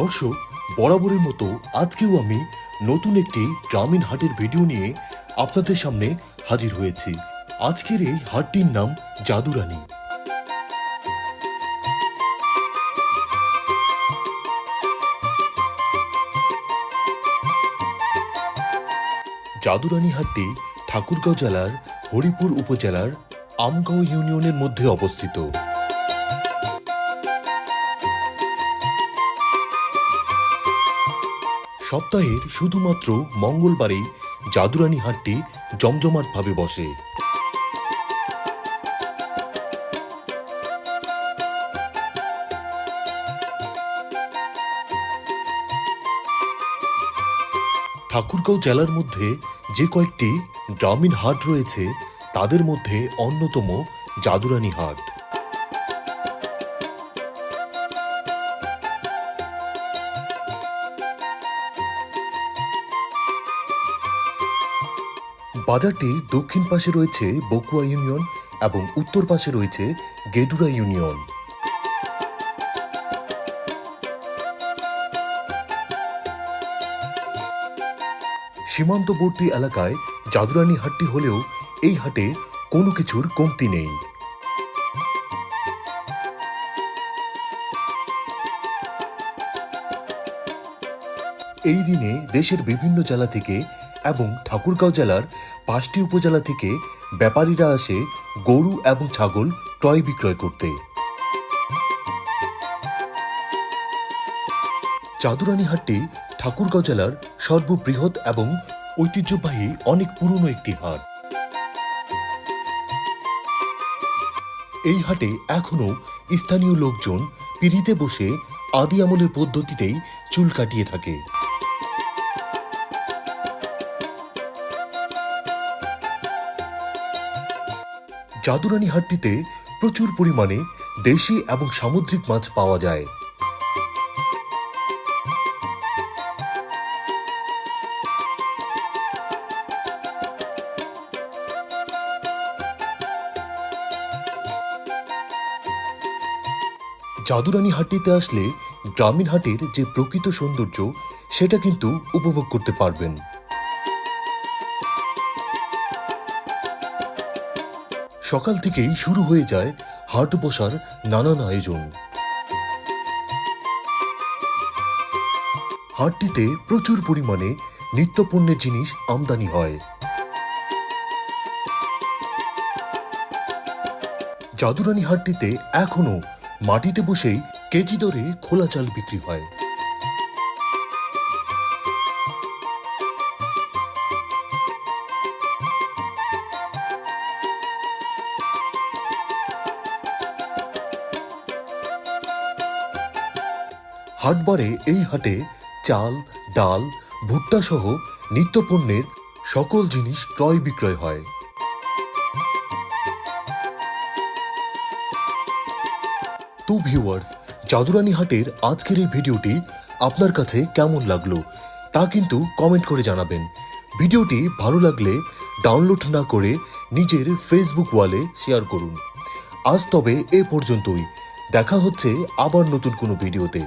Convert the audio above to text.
দর্শক, বরাবরের মতো আজকেও আমি নতুন একটি গ্রামীণ হাটের ভিডিও নিয়ে আপনাদের সামনে হাজির হয়েছি। আজকের এই হাটটির নাম জাদুরানী। জাদুরানী হাটটি ঠাকুরগাঁও জেলার হরিপুর উপজেলার আমগাঁও ইউনিয়নের মধ্যে অবস্থিত। সপ্তাহের শুধুমাত্র মঙ্গলবারেই জাদুরানী হাটটি জমজমাটভাবে বসে। ঠাকুরগাঁও জেলার মধ্যে যে কয়েকটি গ্রামীণ হাট রয়েছে, তাদের মধ্যে অন্যতম জাদুরানী হাট। বাজারটির দক্ষিণ পাশে রয়েছে বকুয়া ইউনিয়ন এবং উত্তর পাশে রয়েছে গেদুরা ইউনিয়ন। সীমান্তবর্তী এলাকায় জাদুরানী হাটটি হলেও এই হাটে কোনো কিছুর কমতি নেই। এই দিনে দেশের বিভিন্ন জেলা থেকে এবং ঠাকুরগাঁও জেলার পাঁচটি উপজেলা থেকে ব্যাপারীরা আসে গরু এবং ছাগল ক্রয় বিক্রয় করতে। চাদুরানী হাটটি ঠাকুরগাঁও জেলার সর্ববৃহৎ এবং ঐতিহ্যবাহী অনেক পুরনো একটি হাট। এই হাটে এখনও স্থানীয় লোকজন পিড়িতে বসে আদি আমলের পদ্ধতিতেই চুল কাটিয়ে থাকে। জাদুরানী হাটটিতে প্রচুর পরিমাণে দেশি এবং সামুদ্রিক মাছ পাওয়া যায়। জাদুরানী হাটটিতে আসলে গ্রামীণ হাটের যে প্রকৃত সৌন্দর্য, সেটা কিন্তু উপভোগ করতে পারবেন। সকাল থেকেই শুরু হয়ে যায় হাট বসার নানান আয়োজন। হাটটিতে প্রচুর পরিমাণে নিত্যপণ্যের জিনিস আমদানি হয়। জাদুরানী হাটটিতে এখনও মাটিতে বসেই কেজি দরে খোলা চাল বিক্রি হয়। হাটবারে এই হাটে চাল, ডাল ভুট্টা সহ নিত্যপণ্যের সকল জিনিস ক্রয় বিক্রয় হয়। টু ভিউয়ার্স, জাদুরানী হাটের আজকের এই ভিডিওটি আপনার কাছে কেমন লাগল তা কিন্তু কমেন্ট করে জানাবেন। ভিডিওটি ভালো লাগলে ডাউনলোড না করে নিজের ফেসবুক ওয়ালে শেয়ার করুন। আজ তবে এ পর্যন্তই। দেখা হচ্ছে আবার নতুন কোনো ভিডিওতে।